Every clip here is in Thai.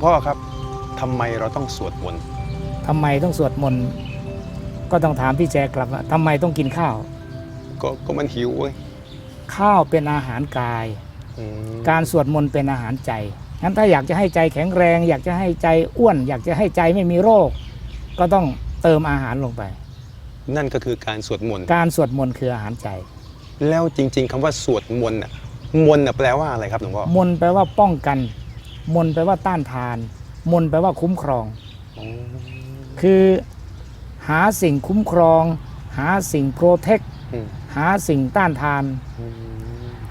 หลวงพ่อครับทำไมเราต้องสวดมนต์ทำไมต้องสวดมนต์ก็ต้องถามพี่แจกลับว่าทำไมต้องกินข้าว ก็ก็มันหิวเว้ยข้าวเป็นอาหารกาย อืมการสวดมนต์เป็นอาหารใจงั้นถ้าอยากจะให้ใจแข็งแรง อยากจะให้ใจอ้วน อยากจะให้ใจไม่มีโรค ก็ต้องเติมอาหารลงไป นั่นก็คือการสวดมนต์การสวดมนต์คืออาหารใจ แล้วจริง ๆคำว่าสวดมนต์น่ะมนต์น่ะแปลว่าอะไรครับหลวงพ่อมนต์แปลว่าป้องกัน มนต์แปลว่าต้านทาน มนต์แปลว่าคุ้มครองอ๋อคือหาสิ่งคุ้มครอง หาสิ่งโปรเทคอืมหาสิ่งต้านทานอืม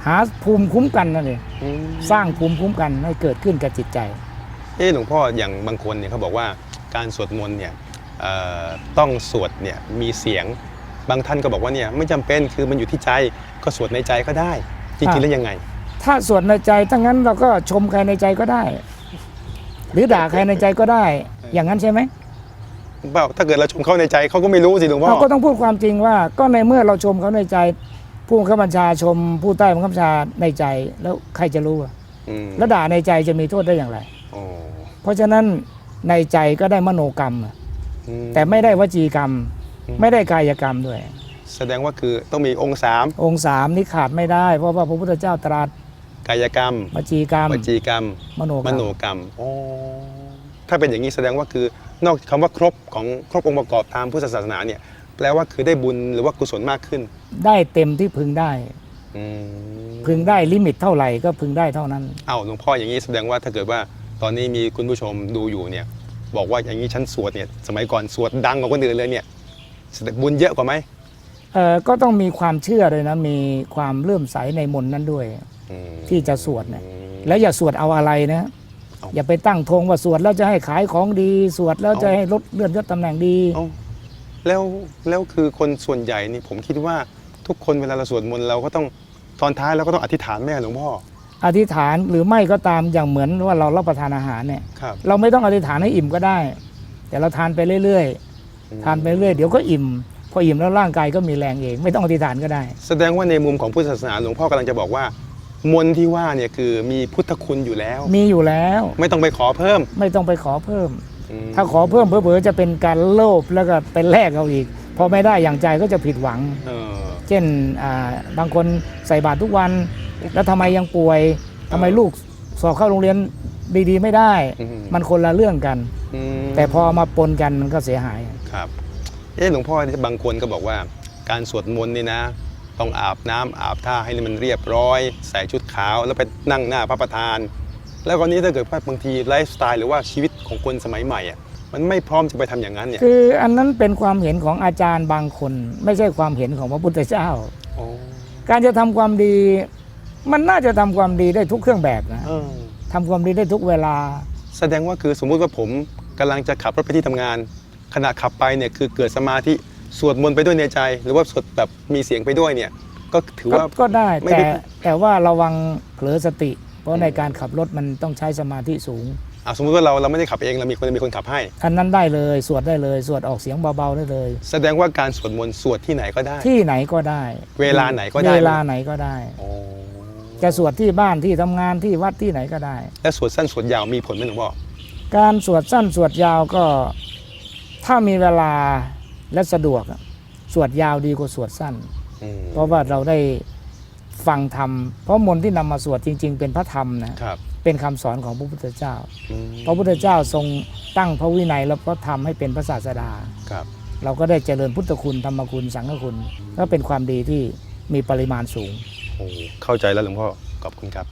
หาภูมิคุ้มกันนั่นเองอืมสร้างภูมิคุ้มกันให้เกิดขึ้นกับจิตใจ เอ๊ะหลวงพ่ออย่างบางคนเนี่ยเขาบอกว่าการสวดมนต์เนี่ยเอ่อต้องสวดเนี่ยมีเสียงบางท่านก็บอกว่าเนี่ยไม่จำเป็นคือมันอยู่ที่ใจก็สวดในใจก็ได้จริงๆแล้วยังไง ถ้าสวดในใจถ้างั้นเราก็ชมใครในใจก็ได้ หรือด่าใครในใจก็ได้ อย่างนั้นใช่ไหมเปล่าถ้าเกิดเราชมเขาในใจเขาก็ไม่รู้สิหลวงพ่อเราก็ต้องพูดความจริงว่า ก็ในเมื่อเราชมเขาในใจ ผู้บังคับบัญชาชม ผู้ใต้บังคับบัญชาในใจแล้วใครจะรู้อะอืมแล้วด่าในใจจะมีโทษได้อย่างไรโอ้เพราะฉะนั้นในใจก็ได้มโนกรรมอะอืมแต่ไม่ได้วจีกรรมอืมไม่ได้กายกรรมด้วย แสดงว่าคือต้องมีองค์สามองค์สามนี่ขาดไม่ได้ เพราะว่าพระพุทธเจ้าตรัส กายกรรมวจีกรรมวจีกรรม มโนกรมรมโนกรรมโอ้ถ้าเป็นอย่างนี้แสดงว่าคือนอกคำว่าครบของครบองค์ประกอบตามพุทธศาสนาเนี่ยแปลว่าคือได้บุญหรือว่ากุศลมากขึ้น ได้เต็มที่พึงได้อืมพึงได้ลิมิตเท่าไหร่ก็พึงได้เท่านั้นเอ้าหลวงพ่ออย่างนี้แสดงว่าถ้าเกิดว่าตอนนี้มีคุณผู้ชมดูอยู่เนี่ย บอกว่าอย่างนี้ฉันสวดเนี่ยสมัยก่อนสวดดังกว่าคนอื่นเลยเนี่ยแสดงบุญเยอะกว่าไหมเอ่อก็ต้องมีความเชื่อเลยนะมีความเลื่อมใสในมนต์นั้นด้วยอืม ที่จะสวดเนี่ยอืมแล้วอย่าสวดเอาอะไรนะเอาอย่าไปตั้งธงว่าสวดแล้วจะให้ขายของดี สวดแล้วเอาจะให้ลดเลื่อนยศตำแหน่งดีเอ้าแล้วแล้วคือคนส่วนใหญ่นี่ผมคิดว่าทุกคนเวลาเราสวดมนต์เราก็ต้องตอนท้ายเราก็ต้องอธิษฐานแม่หลวงพ่ออธิษฐานหรือไม่ก็ตามอย่างเหมือนว่าเรารับประทานอาหารเนี่ยครับเราไม่ต้องอธิษฐานให้อิ่มก็ได้ แต่เราทานไปเรื่อยๆทานไปเรื่อยเดี๋ยวก็อิ่มพออิ่มแล้วร่างกายก็มีแรงเอง ไม่ต้องอธิษฐานก็ได้ แสดงว่าในมุมของพุทธศาสนาหลวงพ่อกำลังจะบอกว่า มนต์ที่ว่าเนี่ยคือมีพุทธคุณอยู่แล้ว มีอยู่แล้ว ไม่ต้องไปขอเพิ่มไม่ต้องไปขอเพิ่ม อืมถ้าขอเพิ่มเผลอๆจะเป็นการโลภแล้วก็เป็นแลกเอาอีก พอไม่ได้อย่างใจก็จะผิดหวัง เออ เช่นอ่าบางคนใส่บาตรทุกวัน แล้วทำไมยังป่วยทำไมลูกสอบเข้าโรงเรียนดีๆ ไม่ได้ อืมันคนละเรื่องกัน อืมแต่พอมาปนกันมันก็เสียหาย ครับ เอ๊ะหลวงพ่อบางคนก็บอกว่า การสวดมนต์นี่นะ ต้องอาบน้ำอาบท่าให้มันเรียบร้อย ใส่ชุดขาวแล้วไปนั่งหน้าพระประธาน แล้วกรณีถ้าเกิดว่าบางทีไลฟ์สไตล์หรือว่าชีวิตของคนสมัยใหม่อะมันไม่พร้อมจะไปทำอย่างนั้นเนี่ยคืออันนั้นเป็นความเห็นของอาจารย์บางคน ไม่ใช่ความเห็นของพระพุทธเจ้าโอ้การจะทำความดี มันน่าจะทำความดีได้ทุกเครื่องแบบนะเออทำความดีได้ทุกเวลา แสดงว่าคือสมมุติว่าผมกำลังจะขับรถไปที่ทำงานขณะขับไปเนี่ยคือเกิดสมาธิ สวดมนต์ไปด้วยในใจ หรือว่าสวดแบบมีเสียงไปด้วยเนี่ย ก็ถือก็ว่า ก็ได้ ไม่แต่ได้แต่ว่าระวังเผลอสติ เพราะในการขับรถมันต้องใช้สมาธิสูง อะสมมุติว่าเราเราไม่ได้ขับเองเรามีคนมีคนขับให้ อันนั้นได้เลย สวดได้เลย สวดออกเสียงเบาๆได้เลย แสดงว่าการสวดมนต์สวดที่ไหนก็ได้ ที่ไหนก็ได้เวลาไหนก็ได้ เวลาไหนก็ได้ โอ้จะสวดที่บ้านที่ทำงานที่วัดที่ไหนก็ได้ แล้วสวดสั้นสวดยาวมีผลไหมหลวงพ่อการสวดสั้นสวดยาวก็ ถ้ามีเวลา และสะดวกอะสวดยาวดีกว่าสวดสั้นอืมเพราะว่าเราได้ฟังธรรมเพราะมนต์ที่นำมาสวดจริง ๆ เป็นพระธรรมนะครับเป็นคำสอนของพระพุทธเจ้าอืมพระพุทธเจ้าทรงตั้งพระวินัยและพระธรรมให้เป็นพระศาสดาครับ เราก็ได้เจริญพุทธคุณธรรมคุณสังฆคุณก็เป็นความดีที่มีปริมาณสูงโอ้เข้าใจแล้วหลวงพ่อขอบคุณครับ